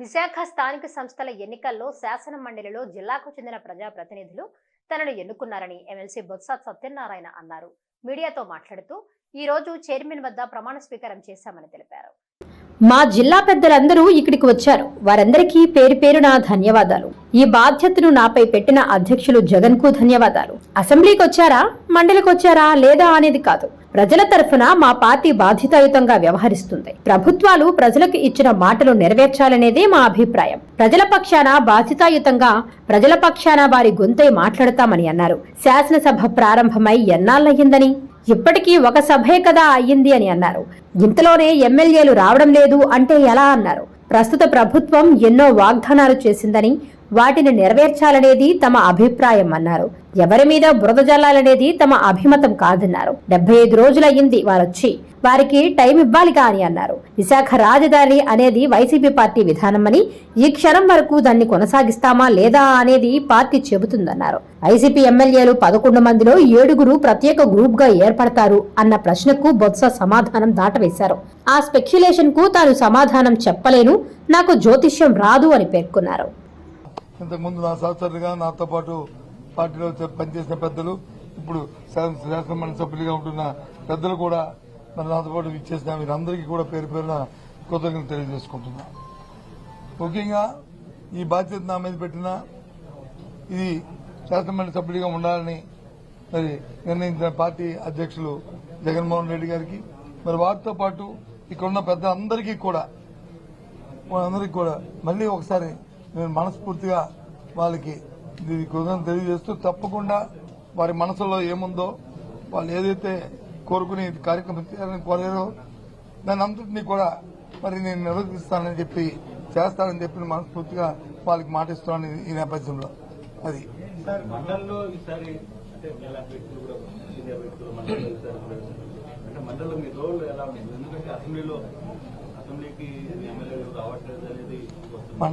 విశాఖ స్థానిక సంస్థల ఎన్నికల్లో శాసన మండలిలో జిల్లాకు చెందిన ప్రజాప్రతినిధులు తనను ఎన్నుకున్నారని ఎమ్మెల్సీ బొత్స సత్యనారాయణ అన్నారు. మీడియాతో మాట్లాడుతూ ఈ రోజు చైర్మన్ వద్ద ప్రమాణ స్వీకారం చేశామని తెలిపారు. మా జిల్లా పెద్దలందరూ ఇక్కడికి వచ్చారు. వారందరికీ పేరు పేరున ధన్యవాదాలు. ఈ బాధ్యతను నాపై పెట్టిన అధ్యక్షులు జగన్కు ధన్యవాదాలు. అసెంబ్లీకి వచ్చారా? మండలికి వచ్చారా? లేదా అనేది కాదు. ప్రజల తరఫున మా పార్టీ బాధ్యతాయుతంగా వ్యవహరిస్తుంది. ప్రభుత్వాలు ప్రజలకు ఇచ్చిన మాటలు నెరవేర్చాలనేదే మా అభిప్రాయం. ప్రజల పక్షాన బాధ్యతాయుతంగా ప్రజల పక్షాన వారి గొంతై మాట్లాడతామని అన్నారు. శాసనసభ ప్రారంభమై ఎన్నాళ్ళయ్యిందని? ఇప్పటికీ ఒక సభే కదా అయ్యింది అని అన్నారు. ఇంతలోనే ఎమ్మెల్యేలు రావడం లేదు అంటే ఎలా అన్నారు. ప్రస్తుత ప్రభుత్వం ఎన్నో వాగ్దానాలు చేసిందని వాటిని నెరవేర్చాలనేది తమ అభిప్రాయం అన్నారు. ఎవరి మీద బురద జల్లాలనేది తమ అభిమతం కాదన్నారు. డెబ్బై ఐదు రోజులయ్యింది వారొచ్చి. వారికి టైం ఇవ్వాలిగా అని అన్నారు. విశాఖ రాజధాని అనేది వైసీపీ పార్టీ విధానమని ఈ క్షణం వరకు దాన్ని కొనసాగిస్తామా లేదా అనేది పార్టీ చెబుతుందన్నారు. వైసీపీ ఎమ్మెల్యేలు పదకొండు మందిలో ఏడుగురు ప్రత్యేక గ్రూప్గా ఏర్పడతారు అన్న ప్రశ్నకు బొత్స సమాధానం దాటవేశారు. ఆ స్పెక్యులేషన్కు తాను సమాధానం చెప్పలేను నాకు జ్యోతిష్యం రాదు అని పేర్కొన్నారు. ఇంతకుముందు నా సహచరులుగా నాతో పాటు పార్టీలో పనిచేసిన పెద్దలు ఇప్పుడు శాసన శాసనమండలి సభ్యులుగా ఉంటున్న పెద్దలు కూడా మరి నాతో పాటు ఇచ్చేసిన వీరందరికీ కూడా పేరు పేరున కృతజ్ఞతలు తెలియజేసుకుంటున్నా. ముఖ్యంగా ఈ బాధ్యత నా మీద పెట్టిన ఇది శాసనమండలి సభ్యుడిగా ఉండాలని మరి నిర్ణయించిన పార్టీ అధ్యక్షులు జగన్మోహన్ రెడ్డి గారికి మరి వారితో పాటు ఇక్కడ ఉన్న పెద్దలందరికీ కూడా వాళ్ళందరికీ కూడా మళ్ళీ ఒకసారి నేను మనస్ఫూర్తిగా వాళ్ళకి ఇది కృతజ్ఞత తెలియజేస్తూ తప్పకుండా వారి మనసులో ఏముందో వాళ్ళు ఏదైతే కోరుకుని కార్యక్రమం చేయాలని కోరారో దాని అంతటినీ కూడా మరి నేను నిర్వహిస్తానని చెప్పి చేస్తానని చెప్పి మనస్ఫూర్తిగా వాళ్ళకి మాటిస్తున్నాను ఈ నేపథ్యంలో. అది. మండలంలో ఈసారి అంటే ఎలా వ్యక్తులు కూడా సీనియర్ వ్యక్తులు మండలంలో ఈసారి కూడా అంటే మండలంలో మీ రోల్ ఎలా ఉంది ఎందుకంటే అసెంబ్లీలో అసెంబ్లీకి ఎమ్మెల్యేలు రావట్లేదు అనేది వస్తుంది.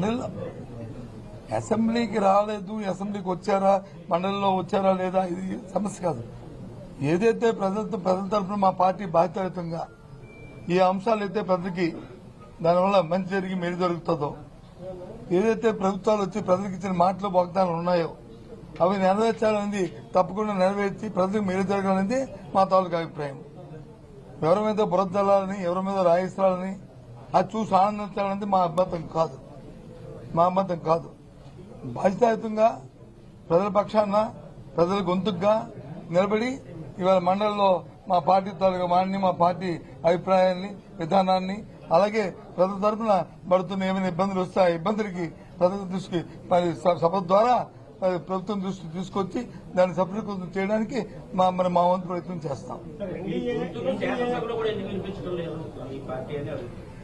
అసెంబ్లీకి రాలేదు అసెంబ్లీకి వచ్చారా మండలిలో వచ్చారా లేదా ఇది సమస్య కాదు. ఏదైతే ప్రజలతో ప్రజల తరఫున మా పార్టీ బాధ్యతాయుతంగా ఈ అంశాలు అయితే ప్రజలకి దానివల్ల మంచి జరిగి మేలు జరుగుతుందో ఏదైతే ప్రభుత్వాలు వచ్చి ప్రజలకు ఇచ్చిన మాటలు వాగ్దానాలు ఉన్నాయో అవి నెరవేర్చాలనేది తప్పకుండా నెరవేర్చి ప్రజలకు మేలు జరగాలనేది మా తాలూకు అభిప్రాయం. ఎవరి మీద బురద్దలాలని జల్లాలని ఎవరి మీద రాయిస్తాలని అది చూసి ఆనందించాలనేది మా అభ్యంతరం కాదు. మా అబద్ధం కాదు. బాధ్యతాయుతంగా ప్రజల పక్షాన ప్రజల గొంతుగా నిలబడి ఇవాళ మండలిలో మా పార్టీ తాలూకా వాడిని మా పార్టీ అభిప్రాయాన్ని విధానాన్ని అలాగే ప్రజల తరఫున పడుతున్న ఏమైనా ఇబ్బందులు వస్తే ఆ ఇబ్బందులకి ప్రజల దృష్టికి మరి సభ ద్వారా ప్రభుత్వం దృష్టికి తీసుకొచ్చి దాన్ని సఫలీకృతం చేయడానికి మా మరి మా వంతు ప్రయత్నం చేస్తాం.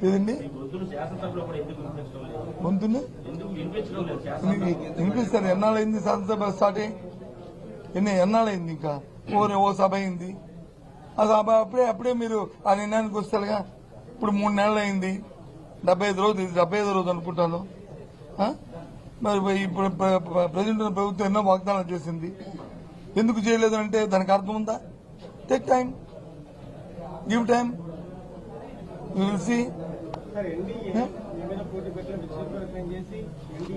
ఏదండి? గొంతును వినిపిస్తారు ఎన్నాళ్ళైంది శాసనసభ స్టార్ట్ అయ్యి ఎన్ని ఎన్నాళ్ళైంది ఇంకా? ఓ ఓ సభ అయింది. ఆ సభ అప్పుడే అప్పుడే మీరు ఆ నిర్ణయానికి వస్తారుగా. ఇప్పుడు మూడు నెలలు అయింది డెబ్బై ఐదు రోజులు ఇది. డెబ్బై ఐదు రోజు అనుకుంటాను. మరి ఇప్పుడు ప్ర- ప్రజెంట్ ప్రభుత్వం ఎన్నో వాగ్దానాలు చేసింది. ఎందుకు చేయలేదు అంటే దానికి అర్థం ఉందా? Take time give time will see sir NDA ఏమైనా పోటీ పెట్టిన విశ్వ ప్రయత్నం చేసి ఎన్డీఏ